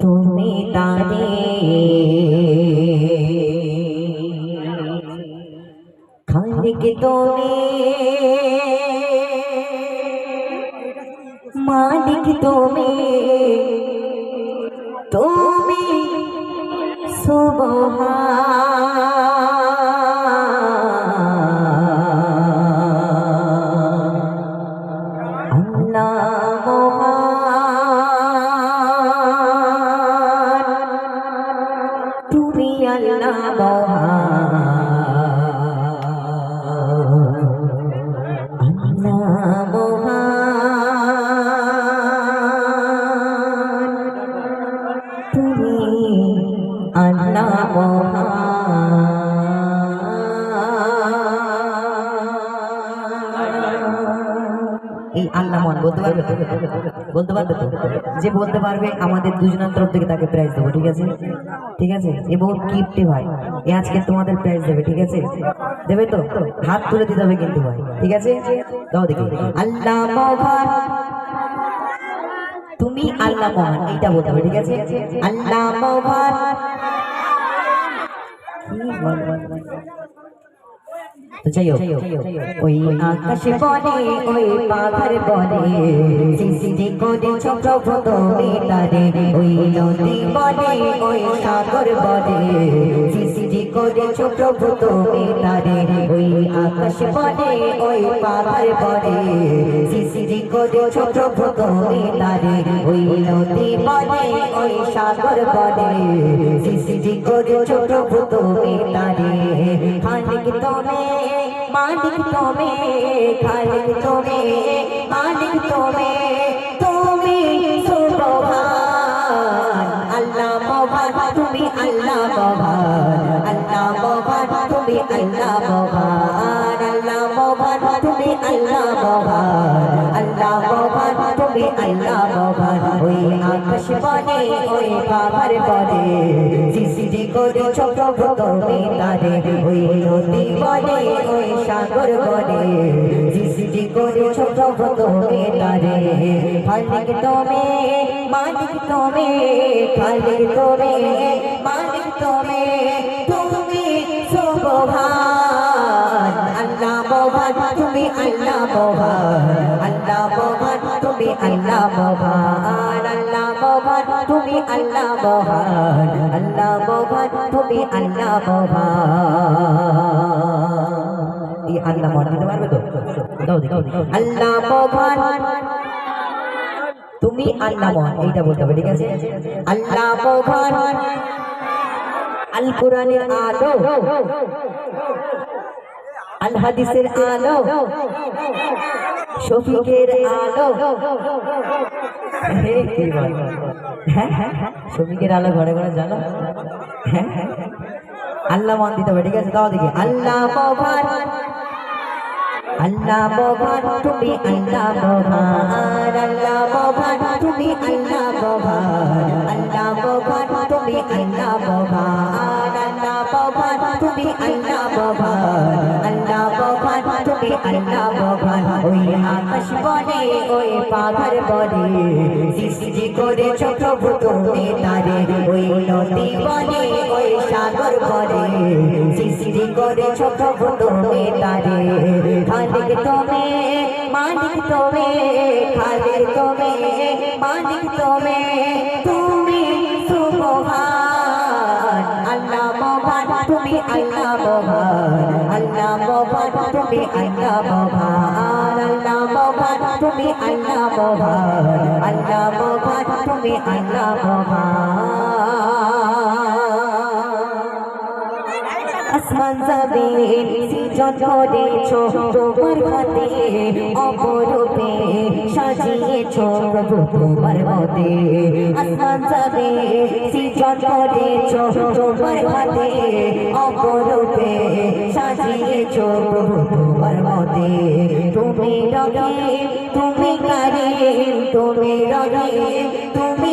তুমি তারে খালিক তুমি মালিক তুমি এই আল্লাহ মহান বলতে পারবে? বলতে পারবে তো? যে বলতে পারবে, আমাদের দুজনের তরফ থেকে তাকে প্রাইজ দেবো, ঠিক আছে? ঠিক আছে? এ বহুত কিপ্টে ভাই। এ আজকে তোমাদের প্রাইজ দেবে, ঠিক আছে? দেবে তো? হাত তুলে দিতে হবে কিন্তু ভাই, ঠিক আছে? দাও দেখি। আল্লাহ তুমি আল্লাহ মহান, এইটা বলতে হবে, ঠিক আছে? আল্লাহ মহান। যাই হোক ওই আকাশে বলে ওই পাখার বলে সৃষ্টি করে প্রভু তুমি তারে, ওই নদী বলে ওই সাগর বলে সৃষ্টি করেছ প্রভু, তুমি তারে ওই আকাশ বলে ওই পাহাড় বলে সৃষ্টি করেছ প্রভু, তুমি তারে ওই নদী বলে ওই সাগর বলে সৃষ্টি করেছ প্রভু, তুমি তারে তুমি, মালিক তুমি তুমি, মালিক তুমি তুমি আল্লাহ মহান তুমি আল্লাহ মহান আল্লাহ মহান তুমি আল্লাহ মহান আল্লাহ মহান তুমি আল্লাহ মহান আল্লাহ মহান তুমি আল্লাহ মহান ওই আকাশ বলে ওই পাহাড় বলে সৃষ্টি করেছ প্রভু তুমি তারে, ওই নদী বলে ওই সাগর বলে সৃষ্টি করেছ প্রভু তুমি তারে খালিক তুমি। মালিক তুমি খালিক তুমি, মালিক তুমি তুমি সুবহান, আল্লাহ মহান, তুমি আল্লাহ মহান আল্লাহ মহান, তুমি আল্লাহ মহান আল্লাহ মহান, তুমি আল্লাহ মহান আল্লাহ মহান, তুমি আল্লাহ মহান। আল্লাহ মহান তুমি আল্লাহ মহান এইটা বলতে হবে ঠিক আছে? আল্লাহ মহান আল কোরআনের আলো। আল হাদিসের আলো। শফিকের আলো। হ্যাঁ, হ্যাঁ, হ্যাঁ, শফিকের আলো ঘরে ঘরে জানো। আল্লাহ মান দিতে হবে ঠিক আছে? তাও দেখি। আল্লাহ মহান আল্লাহ মহান তুমি আল্লাহ মহান আল্লাহ মহান তুমি আল্লাহ মহান আল্লাহ মহান তুমি আল্লাহ মহান আল্লাহ মহান তুমি আল্লাহ মহান আল্লাহ মহান তুমি আল্লাহ মহান ওই আকাশ বলে ওই পাহাড় বলে সৃষ্টি করেছ প্রভু তুমি তারে। ওই নদী বলে ওই সাগর বলে করেছ প্রভু তুমি তারে খালিক তুমি, মালিক তুমি খালিক তুমি, মালিক তুমি তুমি সুবহান আল্লাহ মহান, তুমি আল্লাহ মহান। আল্লাহ মহান, তুমি আল্লাহ মহান। আল্লাহ মহান, তুমি আল্লাহ মহান। আল্লাহ মহান, তুমি আল্লাহ মহান। আসমান জমিন সৃজন করেছ, তোমার হাতে অপরূপে সাজিয়েছো প্রভু, তোমার মতে আসমান জমিন সৃজন করেছ, তোমার হাতে অপরূপে সাজিয়েছো প্রভু, তোমার মতে তুমি তুমি তুমি তুমি তুমি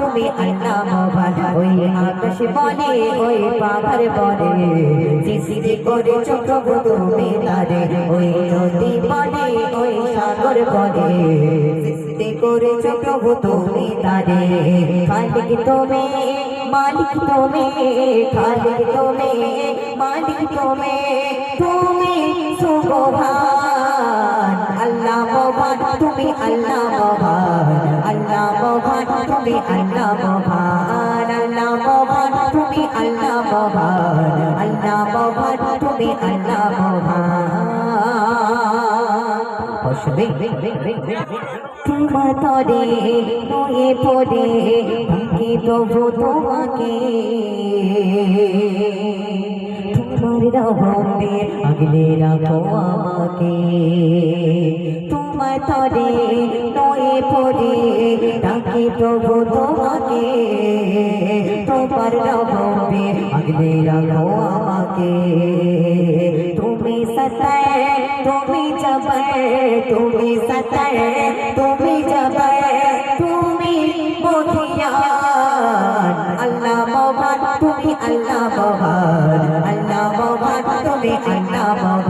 তুমি আল্লাহ মহান ওই আকাশ বলে ওই পাহাড় বলে সৃষ্টি করে চক্র তুমি তারে ওই নদী বলে ওই সাগর বলে সৃষ্টি করে চক্র তুমি তারে খালিক তুমি, মালিক তুমি, খালিক তুমি, মালিক তুমি তুমি সুবহান। আল্লাহ মহান, তুমি আল্লাহ মহান। তুমি আল্লাহ মহান আল্লাহ মহান তুমি আল্লাহ মহান আল্লাহ মহান তুমি আল্লাহ মহান তরে নয়ে পড়ে ভাঙে তবু তোমাকে। তোমার রহমে আগলে রাখো আমাকে। তোমার তরে নয়ে পড়ে, ডাকে তবু তোমাকে। তোমার রহমে আগলে রাখো আমাকে। তুমি সতায়, তুমি জবর তুমি সতায়, তুমি জবর তুমি মহিয়ান। আল্লাহ মহান, তুমি আল্লাহ মহান। আল্লাহ মহান, তুমি আল্লাহ মহান।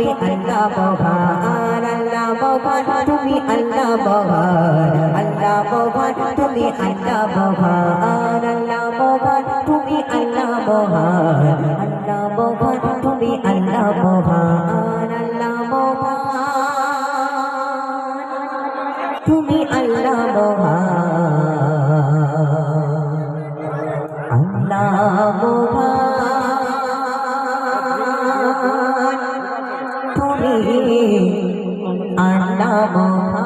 তুমি আল্লাহ বহার আল্লাহ বহার তুমি আল্লাহ বহার আল্লাহ বহার তুমি আল্লাহ বহার আল্লাহ বহার তুমি আল্লাহ বহার আল্লাহ বহার তুমি আল্লাহ বহার তুমি আল্লাহ বহার আল্লাহ বহার আল্লাহ